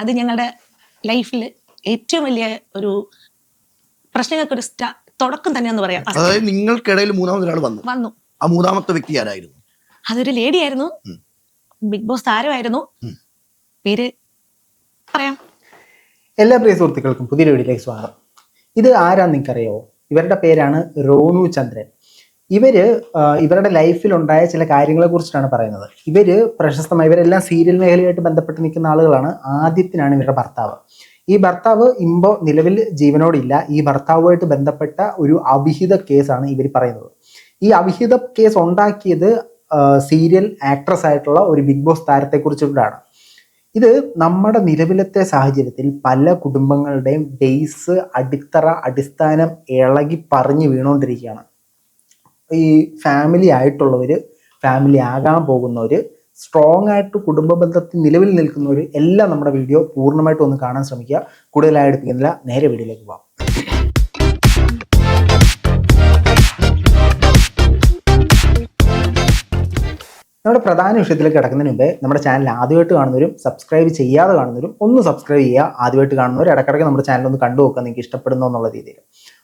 അത് ഞങ്ങളുടെ ലൈഫിൽ ഏറ്റവും വലിയ ഒരു പ്രശ്നങ്ങൾക്കൊരു തുടക്കം തുടക്കം തന്നെയെന്ന് പറയാം. അതായത് നിങ്ങൾക്കിടയിൽ മൂന്നാമതൊരാൾ വന്നു. വന്നു. ആ മൂന്നാമത്തെ വ്യക്തി ആരായിരുന്നു? അതൊരു ലേഡി ആയിരുന്നു. ബിഗ് ബോസ് താരമായിരുന്നു. പേര് പറയാം. എല്ലാ പ്രിയ സുഹൃത്തുക്കൾക്കും പുതിയൊരു വീഡിയോയിലേക്ക് സ്വാഗതം. ഇത് ആരാ നിങ്ങൾക്കറിയാവോ? ഇവരുടെ പേരാണ് റോണു ചന്ദ്രൻ. ഇവർ ഇവരുടെ ലൈഫിൽ ഉണ്ടായ ചില കാര്യങ്ങളെ കുറിച്ചിട്ടാണ് പറയുന്നത്. ഇവർ പ്രശസ്തമായ ഇവരെല്ലാം സീരിയൽ മേഖലയായിട്ട് ബന്ധപ്പെട്ട് നിൽക്കുന്ന ആളുകളാണ് ആദ്യത്തിനാണ് ഇവരുടെ ഭർത്താവ്. ഈ ഭർത്താവ് ഇമ്പോ നിലവിൽ ജീവനോടില്ല. ഈ ഭർത്താവുമായിട്ട് ബന്ധപ്പെട്ട ഒരു അവിഹിത കേസാണ് ഇവർ പറയുന്നത്. ഈ അവിഹിത കേസ് ഉണ്ടാക്കിയത് സീരിയൽ ആക്ട്രസ് ആയിട്ടുള്ള ഒരു ബിഗ് ബോസ് താരത്തെ കുറിച്ചിട്ടാണ്. ഇത് നമ്മുടെ നിലവിലത്തെ സാഹചര്യത്തിൽ പല കുടുംബങ്ങളുടെയും ബേസ് അടിത്തറ അടിസ്ഥാനം ഇളകി പറഞ്ഞു വീണുകൊണ്ടിരിക്കുകയാണ്. ഈ ഫാമിലി ആയിട്ടുള്ളവർ ഫാമിലി ആകാൻ പോകുന്നവർ സ്ട്രോങ് ആയിട്ട് കുടുംബ ബന്ധത്തിൽ നിലവിൽ നിൽക്കുന്നവർ എല്ലാം നമ്മുടെ വീഡിയോ പൂർണമായിട്ടും ഒന്ന് കാണാൻ ശ്രമിക്കുക. കൂടുതലായി എടുപ്പിക്കുന്നില്ല. നേരെ വീഡിയോയിലേക്ക് പോകാം നമ്മുടെ പ്രധാന വിഷയത്തിലേക്ക് കിടക്കുന്നതിന് മുമ്പേ നമ്മുടെ ചാനൽ ആദ്യമായിട്ട് കാണുന്നവരും സബ്സ്ക്രൈബ് ചെയ്യാതെ കാണുന്നവരും ഒന്ന് സബ്സ്ക്രൈബ് ചെയ്യുക. ആദ്യമായിട്ട് കാണുന്നവർ ഇടക്കിടയ്ക്ക് നമ്മുടെ ചാനൽ ഒന്ന് കണ്ടു നോക്കുക നിങ്ങൾക്ക് ഇഷ്ടപ്പെടുന്നു എന്നുള്ള രീതിയിൽ.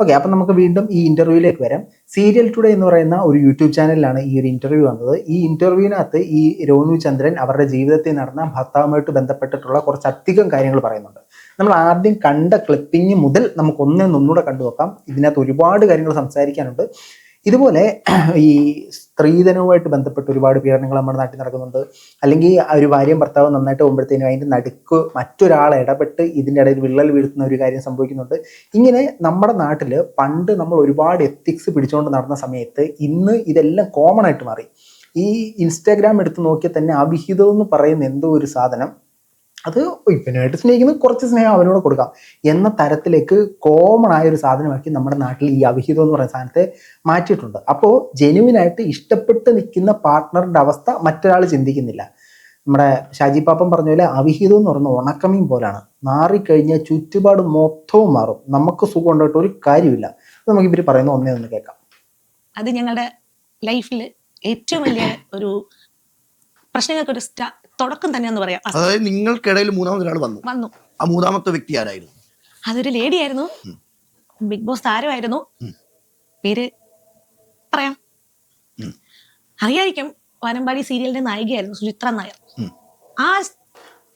ഓക്കെ അപ്പം നമുക്ക് വീണ്ടും ഈ ഇന്റർവ്യൂയിലേക്ക് വരാം. സീരിയൽ ടുഡേ എന്ന് പറയുന്ന ഒരു യൂട്യൂബ് ചാനലിലാണ് ഈ ഒരു ഇന്റർവ്യൂ വന്നത്. ഈ ഇന്റർവ്യൂവിനകത്ത് ഈ രോനു ചന്ദ്രൻ അവരുടെ ജീവിതത്തിൽ നടന്ന ഭർത്താവുമായിട്ട് ബന്ധപ്പെട്ടിട്ടുള്ള കുറച്ചധികം കാര്യങ്ങൾ പറയുന്നുണ്ട്. നമ്മൾ ആദ്യം കണ്ട ക്ലിപ്പിംഗ് മുതൽ നമുക്ക് ഒന്നൊന്നുകൂടെ കണ്ടു നോക്കാം ഇതിനകത്ത് ഒരുപാട് കാര്യങ്ങൾ സംസാരിക്കാനുണ്ട്. ഇതുപോലെ ഈ സ്ത്രീധനവുമായിട്ട് ബന്ധപ്പെട്ട് ഒരുപാട് പീഡനങ്ങൾ നമ്മുടെ നാട്ടിൽ നടക്കുന്നുണ്ട്. അല്ലെങ്കിൽ ഒരു ഭാര്യയും ഭർത്താവും നന്നായിട്ട് പോകുമ്പോഴത്തേനും അതിന്റെ നടുക്ക് മറ്റൊരാൾ ഇടപെട്ട് ഇതിന്റെ ഇടയിൽ വിള്ളൽ വീഴ്ത്തുന്ന ഒരു കാര്യം സംഭവിക്കുന്നുണ്ട്. ഇങ്ങനെ നമ്മുടെ നാട്ടിൽ പണ്ട് നമ്മൾ ഒരുപാട് എത്തിക്സ് പിടിച്ചുകൊണ്ട് നടന്ന സമയത്ത് ഇന്ന് ഇതെല്ലാം കോമൺ ആയിട്ട് മാറി. ഈ ഇൻസ്റ്റാഗ്രാം എടുത്ത് നോക്കിയാൽ തന്നെ അവിഹിതം എന്ന് പറയുന്ന എന്തോ ഒരു സാധനം അത് ഇവനായിട്ട് സ്നേഹിക്കുന്നത് കുറച്ച് സ്നേഹം അവനോട് കൊടുക്കാം. എന്ന തരത്തിലേക്ക് കോമൺ ആയ ഒരു സാധനമാക്കി നമ്മുടെ നാട്ടിൽ ഈ അവിഹിതം എന്ന് പറയുന്ന സാധനത്തെ മാറ്റിയിട്ടുണ്ട്. അപ്പോൾ ജെനുവിനായിട്ട് ഇഷ്ടപ്പെട്ട് നിൽക്കുന്ന പാർട്ട്ണറിന്റെ അവസ്ഥ മറ്റൊരാൾ ചിന്തിക്കുന്നില്ല. നമ്മുടെ ഷാജി പാപ്പൻ പറഞ്ഞ പോലെ അവിഹിതം എന്ന് പറയുന്ന ഉണക്കമീൻ പോലാണ്. മാറിക്കഴിഞ്ഞാൽ ചുറ്റുപാട് മൊത്തവും മാറും. നമുക്ക് സുഖം ഉണ്ടായിട്ട് ഒരു കാര്യമില്ല. നമുക്ക് ഇവർ പറയുന്ന ഒന്നേ ഒന്ന് കേൾക്കാം. അത് ഞങ്ങളുടെ ലൈഫിൽ ഏറ്റവും വലിയ ഒരു പ്രശ്നങ്ങൾക്കൊരു സ്റ്റാ തുടക്കം തന്നെയെന്ന് പറയാം. അതായത് നിങ്ങൾക്കിടയിൽ മൂന്നാമതൊരാൾ വന്നു. വന്നു. ആ മൂന്നാമത്തെ വ്യക്തി ആരായിരുന്നു? അതൊരു ലേഡി ആയിരുന്നു. ബിഗ് ബോസ് താരമായിരുന്നു. പേര് പറയാം. അറിയായിരിക്കും വനമ്പാടി സീരിയലിന്റെ നായികയായിരുന്നു സുചിത്ര നായർ. ആ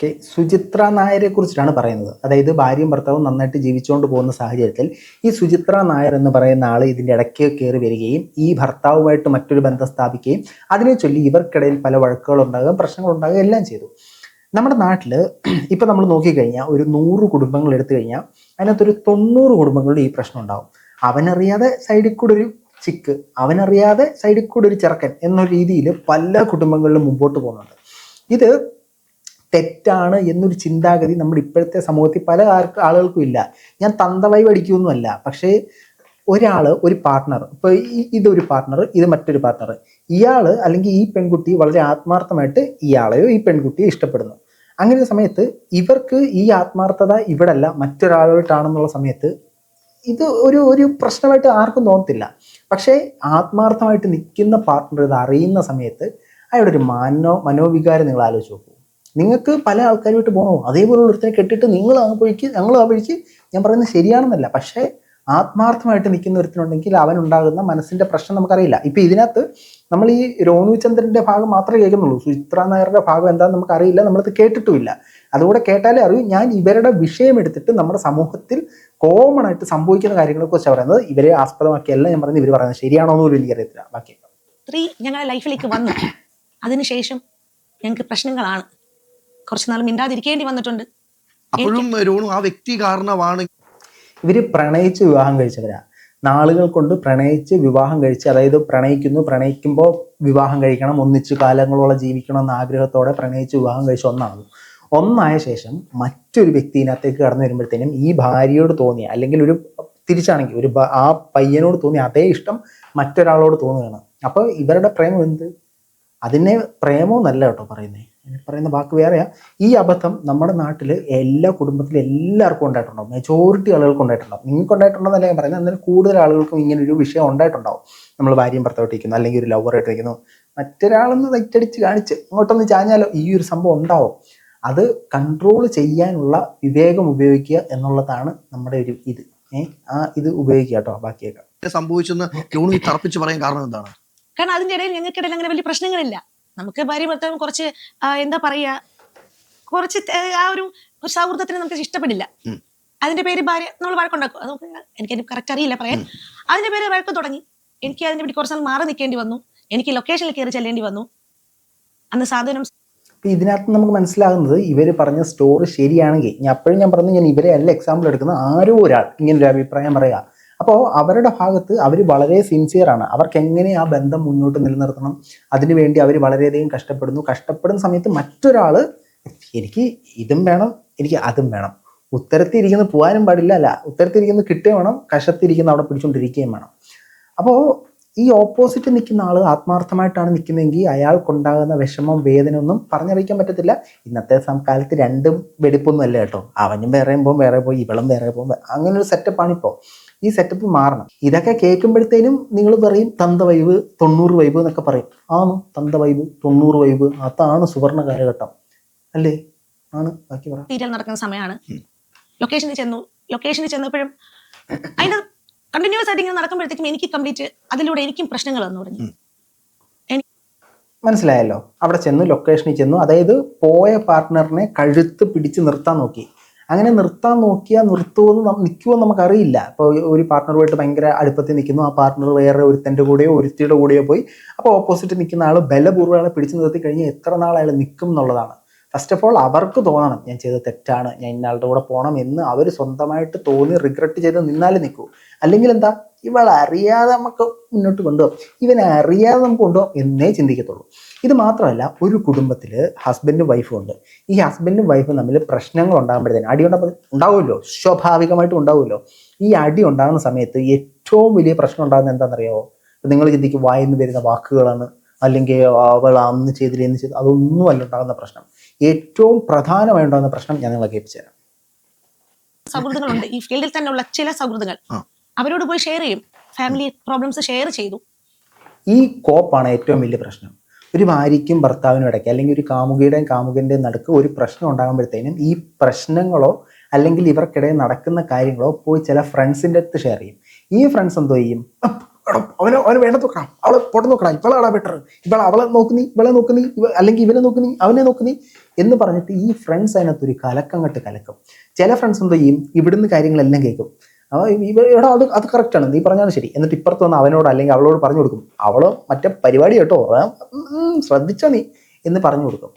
ഓക്കെ. സുചിത്ര നായരെ കുറിച്ചിട്ടാണ് പറയുന്നത്. അതായത് ഭാര്യയും ഭർത്താവും നന്നായിട്ട് ജീവിച്ചുകൊണ്ട് പോകുന്ന സാഹചര്യത്തിൽ ഈ സുചിത്ര നായർ എന്ന് പറയുന്ന ആൾ ഇതിന്റെ ഇടയ്ക്ക് കയറി വരികയും ഈ ഭർത്താവുമായിട്ട് മറ്റൊരു ബന്ധം സ്ഥാപിക്കുകയും അതിനെ ചൊല്ലി ഇവർക്കിടയിൽ പല പ്രശ്നങ്ങൾ ഉണ്ടാകുകയും എല്ലാം ചെയ്തു. നമ്മുടെ നാട്ടിൽ ഇപ്പം നമ്മൾ നോക്കിക്കഴിഞ്ഞാൽ ഒരു നൂറ് കുടുംബങ്ങൾ എടുത്തു കഴിഞ്ഞാൽ അതിനകത്തൊരു തൊണ്ണൂറ് കുടുംബങ്ങളിൽ ഈ പ്രശ്നം ഉണ്ടാകും അവനറിയാതെ സൈഡിൽ കൂടെ ഒരു ചിക്ക് അവനറിയാതെ സൈഡിൽ കൂടെ ഒരു ചെറുക്കൻ എന്ന രീതിയിൽ പല കുടുംബങ്ങളിലും മുമ്പോട്ട് പോകുന്നുണ്ട്. ഇത് തെറ്റാണ് എന്നൊരു ചിന്താഗതി നമ്മുടെ ഇപ്പോഴത്തെ സമൂഹത്തിൽ പല ആളുകൾക്കും ഇല്ല. ഞാൻ തന്തവായി പഠിക്കുമൊന്നുമല്ല പക്ഷേ ഒരാൾ ഒരു പാർട്ട്ണർ ഇപ്പോൾ ഇതൊരു പാർട്ട്ണർ ഇത് മറ്റൊരു പാർട്ട്ണർ ഇയാൾ അല്ലെങ്കിൽ ഈ പെൺകുട്ടി വളരെ ആത്മാർത്ഥമായിട്ട് ഇയാളെയോ ഈ പെൺകുട്ടിയെ ഇഷ്ടപ്പെടുന്നു. അങ്ങനെ സമയത്ത് ഇവർക്ക് ഈ ആത്മാർത്ഥത ഇവിടല്ല മറ്റൊരാളായിട്ടാണെന്നുള്ള സമയത്ത് ഇത് ഒരു ഒരു പ്രശ്നമായിട്ട് ആർക്കും തോന്നത്തില്ല. പക്ഷേ ആത്മാർത്ഥമായിട്ട് നിൽക്കുന്ന പാർട്ട്ണർ ഇത് അറിയുന്ന സമയത്ത് അയാളുടെ ഒരു മനോ മനോവികാരം നിങ്ങൾ ആലോചിച്ച് നോക്കൂ. നിങ്ങൾക്ക് പല ആൾക്കാരുമായിട്ട് പോകണോ അതേപോലെ ഒരുത്തിനെ കെട്ടിട്ട് നിങ്ങൾ ആ വഴിക്ക് ഞങ്ങൾ ആ വഴിക്ക് ഞാൻ പറയുന്നത് ശരിയാണെന്നല്ല. പക്ഷേ ആത്മാർത്ഥമായിട്ട് നിൽക്കുന്ന ഒരുത്തിനുണ്ടെങ്കിൽ അവനുണ്ടാകുന്ന മനസ്സിന്റെ പ്രശ്നം നമുക്കറിയില്ല. ഇപ്പൊ ഇതിനകത്ത് നമ്മൾ ഈ രോണു ചന്ദ്രന്റെ ഭാഗം മാത്രമേ കേൾക്കുന്നുള്ളൂ. സുചിത്ര നായരുടെ ഭാഗം എന്താണെന്ന് നമുക്കറിയില്ല. നമ്മളത് കേട്ടിട്ടുമില്ല. അതുകൂടെ കേട്ടാലേ അറിയൂ ഞാൻ ഇവരുടെ വിഷയം എടുത്തിട്ട് നമ്മുടെ സമൂഹത്തിൽ കോമൺ ആയിട്ട് സംഭവിക്കുന്ന കാര്യങ്ങളെക്കുറിച്ച് പറയുന്നത് ഇവരെ ആസ്പദമാക്കിയല്ല ഞാൻ പറയുന്നത് ഇവർ പറയുന്നത് ശരിയാണോ എന്ന് പോലും എനിക്കറിയത്തില്ല. ബാക്കി. സ്ത്രീ ഞങ്ങളുടെ ലൈഫിലേക്ക് വന്നു. അതിനുശേഷം ഞങ്ങൾക്ക് പ്രശ്നങ്ങളാണ്. കുറച്ച് നാൾ മിണ്ടാതിരിക്കേണ്ടി വന്നിട്ടുണ്ട്. അപ്പോഴും രോണു ആ വ്യക്തി കാരണമാണ്. ഇവർ പ്രണയിച്ച് വിവാഹം കഴിച്ചവരാ. നാളുകൾ കൊണ്ട് പ്രണയിച്ച് വിവാഹം കഴിച്ച് അതായത് പ്രണയിക്കുന്നു പ്രണയിക്കുമ്പോൾ വിവാഹം കഴിക്കണം ഒന്നിച്ചു കാലങ്ങളോളം ജീവിക്കണം എന്ന ആഗ്രഹത്തോടെ പ്രണയിച്ച് വിവാഹം കഴിച്ച ഒന്നാണ് ഒന്നായ ശേഷം മറ്റൊരു വ്യക്തി ഇതിനകത്തേക്ക് കടന്നു വരുമ്പോഴത്തേനും ഈ ഭാര്യയോട് തോന്നിയ അല്ലെങ്കിൽ ഒരു തിരിച്ചാണെങ്കിൽ ഒരു ആ പയ്യനോട് തോന്നിയ അതേ ഇഷ്ടം മറ്റൊരാളോട് തോന്നുകയാണ്. അപ്പോൾ ഇവരുടെ പ്രേമം എന്ത്? അതിനെ പ്രേമവും നല്ല കേട്ടോ പറയുന്നത് പറയുന്ന വാക്ക് വേറെയാ. ഈ അബദ്ധം നമ്മുടെ നാട്ടിൽ എല്ലാ കുടുംബത്തിലും എല്ലാവർക്കും ഉണ്ടായിട്ടുണ്ടാവും. മെജോറിറ്റി ആളുകൾക്ക് ഉണ്ടായിട്ടുണ്ടാവും. നിങ്ങൾക്ക് ഉണ്ടായിട്ടുണ്ടെന്നല്ല ഞാൻ പറയുന്നത് എന്നാലും കൂടുതൽ ആളുകൾക്കും ഇങ്ങനെ ഒരു വിഷയം ഉണ്ടായിട്ടുണ്ടാവും. നമ്മൾ ഭാര്യയും ഭർത്താവട്ടിരിക്കുന്നു അല്ലെങ്കിൽ ഒരു ലവർ ഇട്ടിരിക്കുന്നു മറ്റൊരാളൊന്ന് തെറ്റടിച്ച് കാണിച്ച് ഇങ്ങോട്ടൊന്ന് ചാഞ്ഞാലോ ഈ ഒരു സംഭവം ഉണ്ടാവും. അത് കൺട്രോൾ ചെയ്യാനുള്ള വിവേകം ഉപയോഗിക്കുക എന്നുള്ളതാണ് നമ്മുടെ ഒരു ഇത്. ഏഹ് ആ ഇത് ഉപയോഗിക്കുക കേട്ടോ ബാക്കിയൊക്കെ. സംഭവിച്ചെന്ന് തറപ്പിച്ച് പറയാൻ കാരണം എന്താണ്? കാരണം അതിന്റെ ഇടയിൽ ഞങ്ങൾക്കിടയിൽ അങ്ങനെ വലിയ പ്രശ്നങ്ങളില്ല. നമുക്ക് ഭാര്യ ഭർത്താവ് കുറച്ച് എന്താ പറയാ കുറച്ച് ആ ഒരു ഒരു സൗഹൃദത്തിന് നമുക്ക് ഇഷ്ടപ്പെടില്ല. അതിന്റെ പേര് ഭാര്യ നമ്മൾ വഴക്കുണ്ടാക്കും. അത് എനിക്ക് കറക്റ്റ് അറിയില്ല പറയാൻ. അതിന്റെ പേര് വഴക്ക് തുടങ്ങി. എനിക്ക് അതിന്റെ പേര് കുറച്ച് നാൾ മാറി നിൽക്കേണ്ടി വന്നു. എനിക്ക് ലൊക്കേഷനിൽ കയറി ചെല്ലേണ്ടി വന്നു. അന്ന് സാധനം ഇതിനകത്ത് നമുക്ക് മനസ്സിലാകുന്നത് ഇവർ പറഞ്ഞ സ്റ്റോറി ശരിയാണെങ്കിൽ ഞാൻ അപ്പോഴും ഞാൻ പറഞ്ഞു ഞാൻ ഇവരെ അല്ല എക്സാമ്പിൾ എടുക്കുന്നത് ആരോ ഒരാൾ ഇങ്ങനൊരു അഭിപ്രായം പറയുക. അപ്പോൾ അവരുടെ ഭാഗത്ത് അവർ വളരെ സിൻസിയർ ആണ്. അവർക്ക് എങ്ങനെ ആ ബന്ധം മുന്നോട്ട് നിലനിർത്തണം? അതിനുവേണ്ടി അവർ വളരെയധികം കഷ്ടപ്പെടുന്നു. കഷ്ടപ്പെടുന്ന സമയത്ത് മറ്റൊരാൾ എനിക്ക് ഇതും വേണം. എനിക്ക് അതും വേണം. ഉത്തരത്തിരിക്കുന്ന പോകാനും പാടില്ല. അല്ല ഉത്തരത്തിരിക്കുന്ന കിട്ടുകയും വേണം. കഷത്തിരിക്കുന്ന അവിടെ പിടിച്ചുകൊണ്ടിരിക്കുകയും വേണം. അപ്പോൾ ഈ ഓപ്പോസിറ്റ് നിൽക്കുന്ന ആൾ ആത്മാർത്ഥമായിട്ടാണ് നിൽക്കുന്നതെങ്കിൽ അയാൾക്കുണ്ടാകുന്ന വിഷമം വേദന ഒന്നും പറഞ്ഞറിയിക്കാൻ പറ്റത്തില്ല. ഇന്നത്തെ സംകാലത്ത് രണ്ടും വെടിപ്പൊന്നും അല്ല കേട്ടോ. അവനും വേറെ പോകും വേറെ പോയി ഇവളും വേറെ പോകും. അങ്ങനെ ഒരു സെറ്റപ്പാണ് ഇപ്പോൾ ഈ സെറ്റപ്പ് മാറണം. ഇതൊക്കെ കേൾക്കുമ്പോഴത്തേനും നിങ്ങൾ പറയും തന്ത വൈബ് തൊണ്ണൂറ് വൈബ് എന്നൊക്കെ പറയും. ആണ്? തന്ത വൈബ് തൊണ്ണൂറ് വൈബ് അതാണ് സുവർണ കാലഘട്ടം. അല്ലേ? ആണ്. ബാക്കി പറ. സീരിയൽ നടക്കുന്ന സമയമാണ്. ലൊക്കേഷനിൽ ചെന്നു. ലൊക്കേഷനിൽ ചെന്നപ്പോഴും അതിന്റെ കണ്ടിന്യൂസ് ആയിട്ട് ഇങ്ങനെ നടക്കുമ്പോഴത്തേക്കും എനിക്ക് കംപ്ലീറ്റ് അതിലൂടെ എനിക്കും പ്രശ്നങ്ങൾ വന്നു തുടങ്ങി. മനസ്സിലായല്ലോ? അവിടെ ചെന്നു ലൊക്കേഷനിൽ ചെന്നു. അതായത് പോയ പാർട്ട്ണറിനെ കഴുത്ത് പിടിച്ച് നിർത്താൻ നോക്കി. അങ്ങനെ നിർത്താൻ നോക്കിയാൽ നിർത്തുമെന്ന് നിൽക്കുമോ നമുക്കറിയില്ല. ഇപ്പോൾ ഒരു പാർട്ണറുമായിട്ട് ഭയങ്കര അടുപ്പത്തിൽ നിൽക്കുന്നു. ആ പാർട്ണർ വേറെ ഒരുത്തന്റെ കൂടെയോ ഒരുത്തിയുടെ കൂടെയോ പോയി അപ്പോൾ ഓപ്പോസിറ്റ് നിൽക്കുന്ന ആൾ ബലപൂർവം അയാളെ പിടിച്ച് നിർത്തി കഴിഞ്ഞാൽ എത്ര നാൾ അയാൾ നിൽക്കും എന്നുള്ളതാണ്. ഫസ്റ്റ് ഓഫ് ഓൾ അവർക്ക് തോന്നണം ഞാൻ ചെയ്ത തെറ്റാണ് ഞാൻ ഇന്നയാളുടെ കൂടെ പോകണം എന്ന് അവർ സ്വന്തമായിട്ട് തോന്നി റിഗ്രറ്റ് ചെയ്ത് നിന്നാലേ നിൽക്കൂ. അല്ലെങ്കിൽ എന്താ? ഇവൾ അറിയാതെ നമുക്ക് മുന്നോട്ട് കൊണ്ടുപോകും ഇവനെ അറിയാതെ നമുക്ക് കൊണ്ടുപോകും എന്നേ ചിന്തിക്കത്തുള്ളൂ. ഇത് മാത്രമല്ല ഒരു കുടുംബത്തിൽ ഹസ്ബൻഡും വൈഫും ഉണ്ട്. ഈ ഹസ്ബൻഡും വൈഫും തമ്മിൽ പ്രശ്നങ്ങൾ ഉണ്ടാകുമ്പോഴത്തേന് അടി ഉണ്ടാകുമ്പോൾ ഉണ്ടാവുമല്ലോ സ്വാഭാവികമായിട്ടും ഉണ്ടാവുമല്ലോ. ഈ അടി ഉണ്ടാകുന്ന സമയത്ത് ഏറ്റവും വലിയ പ്രശ്നം ഉണ്ടാകുന്നത് എന്താണെന്നറിയാമോ നിങ്ങൾ ചിന്തിക്കും വായിന്ന് വരുന്ന വാക്കുകളാണ് അല്ലെങ്കിൽ അവൾ അന്ന് ചെയ്തില്ല എന്ന് ചെയ്തു അതൊന്നുമല്ല ഉണ്ടാകുന്ന പ്രശ്നം. ഏറ്റവും പ്രധാനമായി ഉണ്ടാകുന്ന പ്രശ്നം ഞാൻ നിങ്ങളെ കേൾപ്പിച്ചു തരാം സൗഹൃദങ്ങളുണ്ട്. ഈ ഫീൽഡിൽ തന്നെയുള്ള ചില സൗഹൃദങ്ങൾ. അവരോട് പോയി ഷെയർ ചെയ്യും. ഫാമിലി പ്രോബ്ലംസ് ഷെയർ ചെയ്തു. ഈ കോപ്പാണ് ഏറ്റവും വലിയ പ്രശ്നം. ഒരു ഭാര്യയ്ക്കും ഭർത്താവിനും ഇടയ്ക്ക് അല്ലെങ്കിൽ ഒരു കാമുകിയുടെയും കാമുകന്റെയും നടുക്ക് ഒരു പ്രശ്നം ഉണ്ടാകുമ്പോഴത്തേനും ഈ പ്രശ്നങ്ങളോ അല്ലെങ്കിൽ ഇവർക്കിടയിൽ നടക്കുന്ന കാര്യങ്ങളോ പോയി ചില ഫ്രണ്ട്സിന്റെ അടുത്ത് ഷെയർ ചെയ്യും. ഈ ഫ്രണ്ട്സ് എന്തോ ചെയ്യും? "അപ്പ് എടാ, അവന് അവന് വേണ്ട നോക്കാം അവളെ പോട്ടെ നോക്കണം. ഇവളാടാ ബെറ്റർ ഇവളെ അവളെ നോക്കുന്നീ ഇവളെ നോക്കുന്നീ ഇവ അല്ലെങ്കിൽ ഇവനെ നോക്കുന്നീ അവനെ നോക്കുന്നീ എന്ന് പറഞ്ഞിട്ട് ഈ ഫ്രണ്ട്സ് അതിനകത്ത് ഒരു കലക്കം കെട്ട് കലക്കും. ചില ഫ്രണ്ട്സ് എന്തോ ചെയ്യും? ഇവിടുന്ന് കാര്യങ്ങളെല്ലാം കേൾക്കും. അപ്പോൾ ഇവ എടാ അത് അത് കറക്റ്റാണ് നീ പറഞ്ഞാലും ശരി. എന്നിട്ട് ഇപ്പുറത്ത് വന്ന് അവനോട് അല്ലെങ്കിൽ അവളോട് പറഞ്ഞു കൊടുക്കും. അവൾ മറ്റേ പരിപാടി കേട്ടോ. ശ്രദ്ധിച്ചോ നീ? എന്ന് പറഞ്ഞു കൊടുക്കും.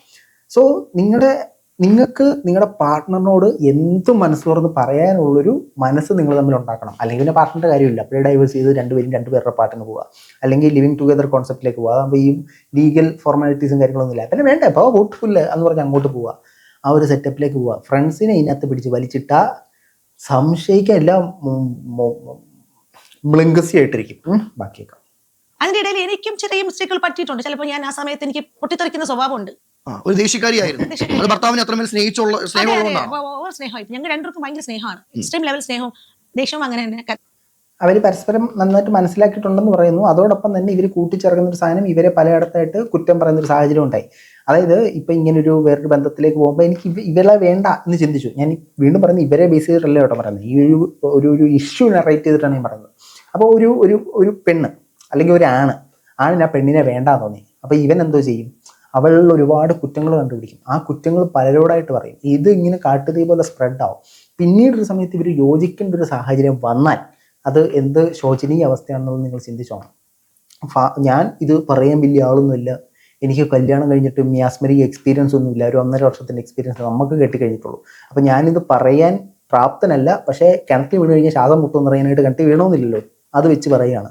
സോ നിങ്ങളുടെ നിങ്ങൾക്ക് നിങ്ങളുടെ പാർട്ട്ണറിനോട് എന്തും മനസ്സ് തുറന്ന് പറയാനുള്ളൊരു മനസ്സ് നിങ്ങൾ തമ്മിൽ ഉണ്ടാക്കണം. അല്ലെങ്കിൽ പിന്നെ പാർട്ട്ണറിന്റെ കാര്യമില്ല. അപ്പോൾ ഡൈവേഴ്സ് ചെയ്ത് രണ്ടുപേരും രണ്ടുപേരുടെ പാട്ടിന് പോവുക അല്ലെങ്കിൽ ലിവിങ് ടുഗദർ കോൺസെപ്റ്റിലേക്ക് പോവുക അതാകുമ്പോൾ ഈ ലീഗൽ ഫോർമാലിറ്റീസും കാര്യങ്ങളൊന്നും ഇല്ല. പിന്നെ വേണ്ട. ഇപ്പോൾ വോട്ടില്ല എന്ന് പറഞ്ഞ് അങ്ങോട്ട് പോവുക ആ ഒരു സെറ്റപ്പിലേക്ക് പോവുക ഫ്രണ്ട്സിനെ ഇതിനകത്ത് പിടിച്ച് വലിച്ചിട്ടാ സംശയിക്കാൻ എല്ലാം മ്ലിങ്കസി ആയിട്ടിരിക്കും ബാക്കിയേക്കാം. അതിന്റെ ഇടയിൽ എനിക്കും ചെറിയ മിസ്റ്റേക്കുകൾ പറ്റിയിട്ടുണ്ട്. ചിലപ്പോൾ ഞാൻ ആ സമയത്ത് എനിക്ക് പൊട്ടിത്തെറിക്കുന്ന സ്വഭാവമുണ്ട്. ആ, ഒരു ദേഷ്യക്കാരിയായിരുന്നു. അത് ഭർത്താവിനെ അത്രമേൽ സ്നേഹിച്ചുള്ള സ്നേഹമുള്ള സ്നേഹമായി ഞങ്ങൾ രണ്ടുപേർക്കും ഭയങ്കര സ്നേഹമാണ്. എക്സ്ട്രീം ലെവൽ സ്നേഹവും ദേഷ്യവും അങ്ങനെ തന്നെ അവർ പരസ്പരം നന്നായിട്ട് മനസ്സിലാക്കിയിട്ടുണ്ടെന്ന് പറയുന്നു. അതോടൊപ്പം തന്നെ ഇവർ കൂട്ടിച്ചേർക്കുന്ന ഒരു സാധനം ഇവരെ പലയിടത്തായിട്ട് കുറ്റം പറയുന്ന ഒരു സാഹചര്യം ഉണ്ടായി. അതായത് ഇപ്പൊ ഇങ്ങനെ ഒരു വേറൊരു ബന്ധത്തിലേക്ക് പോകുമ്പോൾ എനിക്ക് ഇവരെ വേണ്ട എന്ന് ചിന്തിച്ചു. ഞാൻ വീണ്ടും പറയുന്നത് ഇവരെ ബേസ് ചെയ്തിട്ടല്ല കേട്ടോ പറയുന്നത്. ഈ ഒരു ഒരു ഒരു ഇഷ്യൂ നറേറ്റ് ചെയ്തിട്ടാണ് ഞാൻ പറയുന്നത്. അപ്പോൾ ഒരു ഒരു ഒരു പെണ്ണ് അല്ലെങ്കിൽ ഒരു ആണ് ആണിന് ആ പെണ്ണിനെ വേണ്ട തോന്നി. അപ്പോൾ ഇവൻ എന്തോ ചെയ്യും? അവളിൽ ഒരുപാട് കുറ്റങ്ങൾ കണ്ടുപിടിക്കും. ആ കുറ്റങ്ങൾ പലരോടായിട്ട് പറയും. ഇത് ഇങ്ങനെ കാട്ടുതീ പോലെ സ്പ്രെഡ് ആവും. പിന്നീട് ഒരു സമയത്ത് ഇവർ യോജിക്കേണ്ട ഒരു സാഹചര്യം വന്നാൽ അത് എന്ത് ശോചനീയ അവസ്ഥയാണെന്നുള്ളത് നിങ്ങൾ ചിന്തിച്ചോണം. ഞാൻ ഇത് പറയാൻ വലിയ ആളൊന്നുമില്ല. എനിക്ക് കല്യാണം കഴിഞ്ഞിട്ട് മിയാസ്മരിക് എക്സ്പീരിയൻസ് ഒന്നുമില്ല. ഒരു ഒന്നര വർഷത്തിന്റെ എക്സ്പീരിയൻസ് നമുക്ക് കെട്ടിക്കഴിഞ്ഞിട്ടുള്ളൂ. അപ്പം ഞാനിത് പറയാൻ പ്രാപ്തനല്ല. പക്ഷേ കിണറ്റി വീണ് കഴിഞ്ഞാൽ ശ്വാസം മുട്ടെന്ന് പറയാനായിട്ട് കിണറ്റി വീണമെന്നില്ലല്ലോ അത് വെച്ച് പറയുകയാണ്.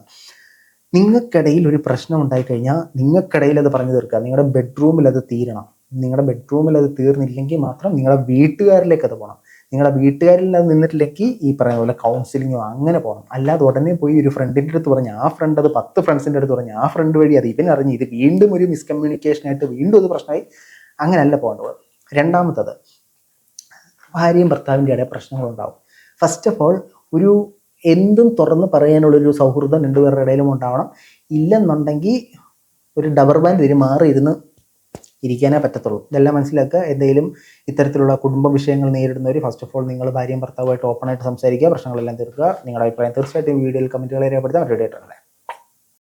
നിങ്ങൾക്കിടയിൽ ഒരു പ്രശ്നം ഉണ്ടായി ഉണ്ടായിക്കഴിഞ്ഞാൽ നിങ്ങൾക്കിടയിൽ അത് പറഞ്ഞു തീർക്കുക. നിങ്ങളുടെ ബെഡ്റൂമിൽ അത് തീരണം. നിങ്ങളുടെ ബെഡ്റൂമിൽ അത് തീർന്നില്ലെങ്കിൽ മാത്രം നിങ്ങളുടെ വീട്ടുകാരിലേക്ക് അത് പോകണം. നിങ്ങളുടെ വീട്ടുകാരിൽ അത് നിന്നിട്ടില്ലെങ്കിൽ ഈ പറയുന്ന പോലെ കൗൺസിലിങ്ങോ അങ്ങനെ പോകണം. അല്ലാതെ ഉടനെ പോയി ഒരു ഫ്രണ്ടിന്റെ അടുത്ത് പറഞ്ഞ് ആ ഫ്രണ്ട് അത് പത്ത് ഫ്രണ്ട്സിന്റെ അടുത്ത് പറഞ്ഞ് ആ ഫ്രണ്ട് വഴി അത് ഇവൻ അറിഞ്ഞ് ഇത് വീണ്ടും ഒരു മിസ്കമ്മ്യൂണിക്കേഷനായിട്ട് വീണ്ടും അത് പ്രശ്നമായി അങ്ങനെയല്ല പോകേണ്ടത്. രണ്ടാമത്തത് ഭാര്യയും ഭർത്താവിന്റെ ഇടയിൽ പ്രശ്നങ്ങളുണ്ടാവും. ഫസ്റ്റ് ഓഫ് ഓൾ ഒരു എന്തും തുറന്ന് പറയാനുള്ളൊരു സൗഹൃദം രണ്ടുപേരുടെ ഇടയിലും ഉണ്ടാവണം. ഇല്ലെന്നുണ്ടെങ്കിൽ ഒരു ഡബർ ബാൻഡ് ഇതിന് മാറി ഇരുന്ന് ഇരിക്കാനേ പറ്റത്തുള്ളൂ. ഇതെല്ലാം മനസ്സിലാക്കുക. എന്തെങ്കിലും ഇത്തരത്തിലുള്ള കുടുംബ വിഷയങ്ങൾ നേരിടുന്നവർ ഫസ്റ്റ് ഓഫ് ഓൾ നിങ്ങൾ ഭാര്യയും ഭർത്താവുമായിട്ട് ഓപ്പണായിട്ട് സംസാരിക്കുക. പ്രശ്നങ്ങളെല്ലാം തീർക്കുക. നിങ്ങളുടെ അഭിപ്രായം തീർച്ചയായിട്ടും വീഡിയോയിൽ കമന്റുകളെ രേഖപ്പെടുത്താൻ റെഡി ആയിട്ടുണ്ട്.